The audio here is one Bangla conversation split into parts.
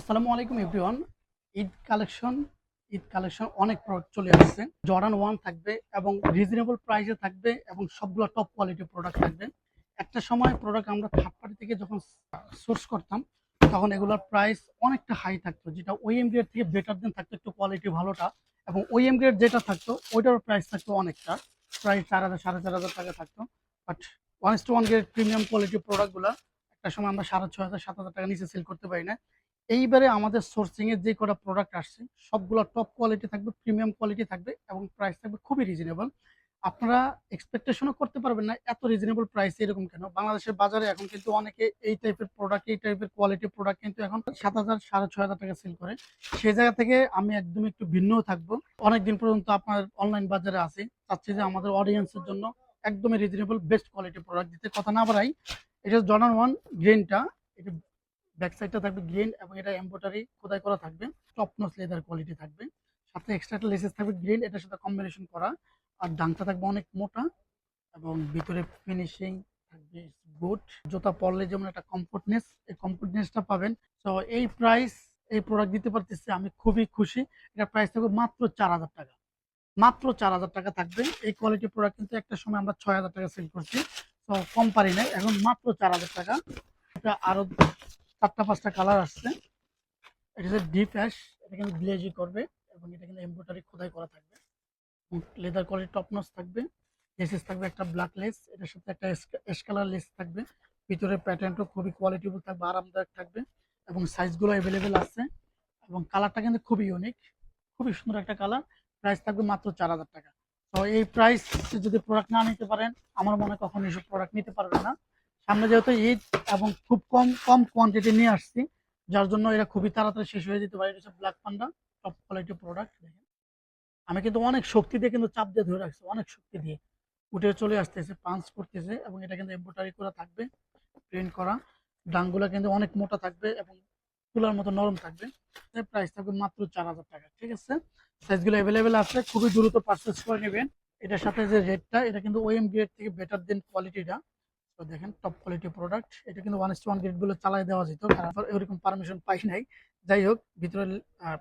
আসসালামু আলাইকুম everyone Eid collection Eid collection অনেক প্রোডাক্ট চলে আসছে। জর্ডান ওয়ান থাকবে এবং রিজনেবল প্রাইসে থাকবে এবং সবগুলো টপ কোয়ালিটির প্রোডাক্ট থাকবে। একটা সময় প্রোডাক্ট আমরা থার্ড পার্টি থেকে যখন সোর্স করতাম, তখন এগুলোর প্রাইস অনেকটা হাই থাকতো। যেটা ওএম গ্রেড থেকে বেটার দেন থাকতো, একটু কোয়ালিটি ভালোটা। এবং ওএম গ্রেড যেটা থাকতো ওইটার প্রাইস থাকতো অনেকটা। প্রায় চার হাজার, সাড়ে চার হাজার টাকা থাকতো। But one two one grade premium কোয়ালিটির প্রোডাক্টগুলো একটা সময় আমরা সাড়ে ছয় হাজার, সাত হাজার টাকা নিচে সেল করতে পারি না এইবারে আমাদের সোর্সিং এর যে কটা প্রোডাক্ট আসছে, সবগুলো টপ কোয়ালিটি থাকবে প্রিমিয়াম কোয়ালিটি থাকবে এবং প্রাইস থাকবে খুবই রিজনেবল আপনারা এক্সপেকটেশনও করতে পারবেন না এত রিজনেবল প্রাইস এরকম কেন? বাংলাদেশের বাজারে এখন কিন্তু অনেকে এই টাইপের প্রোডাক্ট এই টাইপের কোয়ালিটি প্রোডাক্ট কিন্তু এখন সাত হাজার, সাড়ে ছয় হাজার টাকা সেল করে। সেই জায়গা থেকে আমি একদম একটু ভিন্ন থাকব। অনেকদিন পর্যন্ত আপনার অনলাইন বাজারে আছে। চাচ্ছি যে আমাদের অডিয়েন্সের জন্য একদমই রিজনেবল বেস্ট কোয়ালিটি প্রোডাক্ট দিতে। কথা না বাড়াই, এটা জনার ওয়ান গ্রেনটা ব্যাক সাইডটা থাকবে গ্রিন এবং এটা এমব্রয়ডারি খোদাই করা থাকবে। টপ নোস লেদার কোয়ালিটি থাকবে। সাথে এক্সট্রা লেসেস থাকবে গ্রিন এটার সাথে কম্বিনেশন করা। আর ডাংটা থাকবে অনেক মোটা এবং ভিতরে ফিনিশিং থাকবে গুড জুতা পরলে যেমন একটা কমফোর্টনেস এই কমফোর্টনেসটা পাবেন। তো এই প্রাইস এই প্রোডাক্ট দিতে পারতেছি, আমি খুবই খুশি। এটা প্রাইস থাকবে মাত্র চার হাজার টাকা। মাত্র চার হাজার টাকা থাকবে। এই কোয়ালিটি প্রোডাক্ট কিন্তু একটা সময় আমরা ছয় হাজার টাকা সেল করছি। তো কম পারি না এখন মাত্র চার হাজার টাকা। এটা আরও চারটা, পাঁচটা কালার আসছে। এটা হচ্ছে ডিপ অ্যাশ এটা কিন্তু গ্লেজি করবে এবং এটা কিন্তু এমব্রয়ডারি খোদাই করা থাকবে। লেদার কোয়ালিটি টপনস থাকবে। লেসেস থাকবে একটা ব্ল্যাক লেস এটার সাথে একটা অ্যাশ কালার লেস থাকবে। ভিতরে প্যাটার্নটা খুবই কোয়ালিটিফুল থাকবে, আরামদায়ক থাকবে এবং সাইজগুলো অ্যাভেলেবেল আছে এবং কালারটা কিন্তু খুবই ইউনিক খুবই সুন্দর একটা কালার প্রাইস থাকবে মাত্র চার হাজার টাকা। তো এই প্রাইস যদি প্রোডাক্ট না নিতে পারেন, আমার মনে কখনো এইসব প্রোডাক্ট নিতে পারবেন না। সামনে যেহেতু ঈদ এবং খুব কম কম কোয়ান্টিটি নিয়ে আসছি, যার জন্য এটা খুবই তাড়াতাড়ি শেষ হয়ে যেতে পারে। এটা black panda top quality product দেখেন। আমি কিন্তু অনেক শক্তি দিয়ে কিন্তু চাপ দিয়ে ধরে রাখছি, অনেক শক্তি দিয়ে। উঠে চলে আসতেছে পাঞ্চ করতেছে এবং এটা কিন্তু এম্ব্রয়ডারি করা থাকবে প্রিন্ট করা। ডাংগুলো কিন্তু অনেক মোটা থাকবে এবং তুলার মতো নরম থাকবে। প্রাইস থাকবে মাত্র চার হাজার টাকা, ঠিক আছে? সাইজগুলো অ্যাভেলেবেল আছে, খুবই দ্রুত পারচেস করে নেবেন। এটার সাথে যে রেটটা এটা কিন্তু ওএম গ্রেড থেকে বেটার দেন কোয়ালিটিটা তো দেখেন টপ কোয়ালিটি প্রোডাক্ট এটা কিন্তু ওয়ান ওয়ান গ্রেডগুলো চালাই দেওয়া যেত, কারণ এরকম পারমিশন পাই নাই। যাই হোক, ভিতরে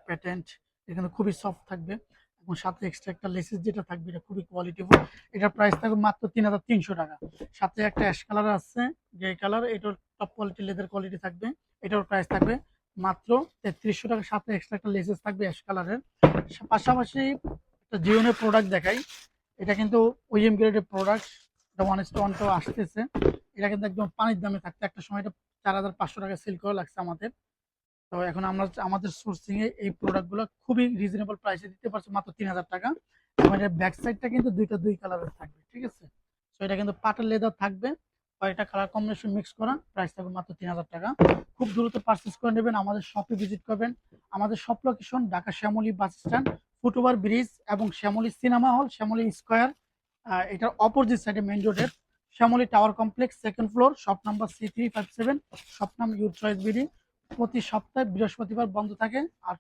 প্যাটেন্ট এটা কিন্তু খুবই সফট থাকবে এবং সাথে এক্সট্রা একটা লেসেস যেটা থাকবে, এটা খুবই কোয়ালিটিফুল এটার প্রাইস থাকবে মাত্র তিন হাজার তিনশো টাকা। সাথে একটা অ্যাশ কালার আছে গ্রে কালার এটার টপ কোয়ালিটি লেদার কোয়ালিটি থাকবে। এটার প্রাইস থাকবে মাত্র তেত্রিশশো টাকা। সাথে এক্সট্রা একটা লেসেস থাকবে অ্যাশ কালারের পাশাপাশি একটা জিওনের প্রোডাক্ট দেখাই। এটা কিন্তু ওইএম গ্রেডের প্রোডাক্ট ওয়ান ইস ওয়ান আসতেছে। এটা কিন্তু একদম পানির দামে থাকতে, একটা সময় এটা চার হাজার পাঁচশো টাকা সেল করা লাগছে আমাদের। তো এখন আমরা আমাদের সোর্সিং এ এই প্রোডাক্টগুলো খুবই রিজনেবল প্রাইসে দিতে পারছি মাত্র তিন হাজার টাকা। এবং এটার ব্যাক সাইডটা কিন্তু দুইটা দুই কালারের থাকবে, ঠিক আছে? তো এটা কিন্তু পাটের লেদার থাকবে, কয়েকটা কালার কম্বিনেশন মিক্স করা প্রাইস থাকবে মাত্র তিন হাজার টাকা। খুব দ্রুত পারচেস করে নেবেন, আমাদের শপে ভিজিট করবেন। আমাদের shop location Dhaka Shyamoli bus stand foot over bridge এবং Shyamoli cinema hall Shyamoli square এটার অপোজিট সাইডে মেইন রোডের Shyamoli tower complex second floor shop number C three five seven shop নাম ইউর চয়েস বিডি প্রতি সপ্তাহে বৃহস্পতিবার বন্ধ থাকে আর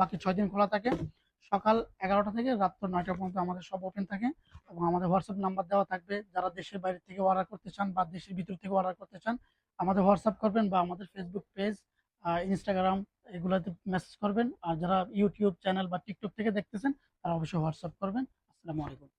বাকি ছয় দিন খোলা থাকে। সকাল এগারোটা থেকে রাত্র নয়টা পর্যন্ত আমাদের সব ওপেন থাকে এবং আমাদের হোয়াটসঅ্যাপ নাম্বার দেওয়া থাকবে। যারা দেশের বাইরে থেকে অর্ডার করতে চান বা দেশের ভিতর থেকে অর্ডার করতে চান, আমাদের হোয়াটসঅ্যাপ করবেন বা আমাদের ফেসবুক পেজ ইনস্টাগ্রাম এগুলোতে মেসেজ করবেন। আর যারা ইউটিউব চ্যানেল বা টিকটক থেকে দেখতেছেন, তারা অবশ্যই হোয়াটসঅ্যাপ করবেন। আসসালামু আলাইকুম।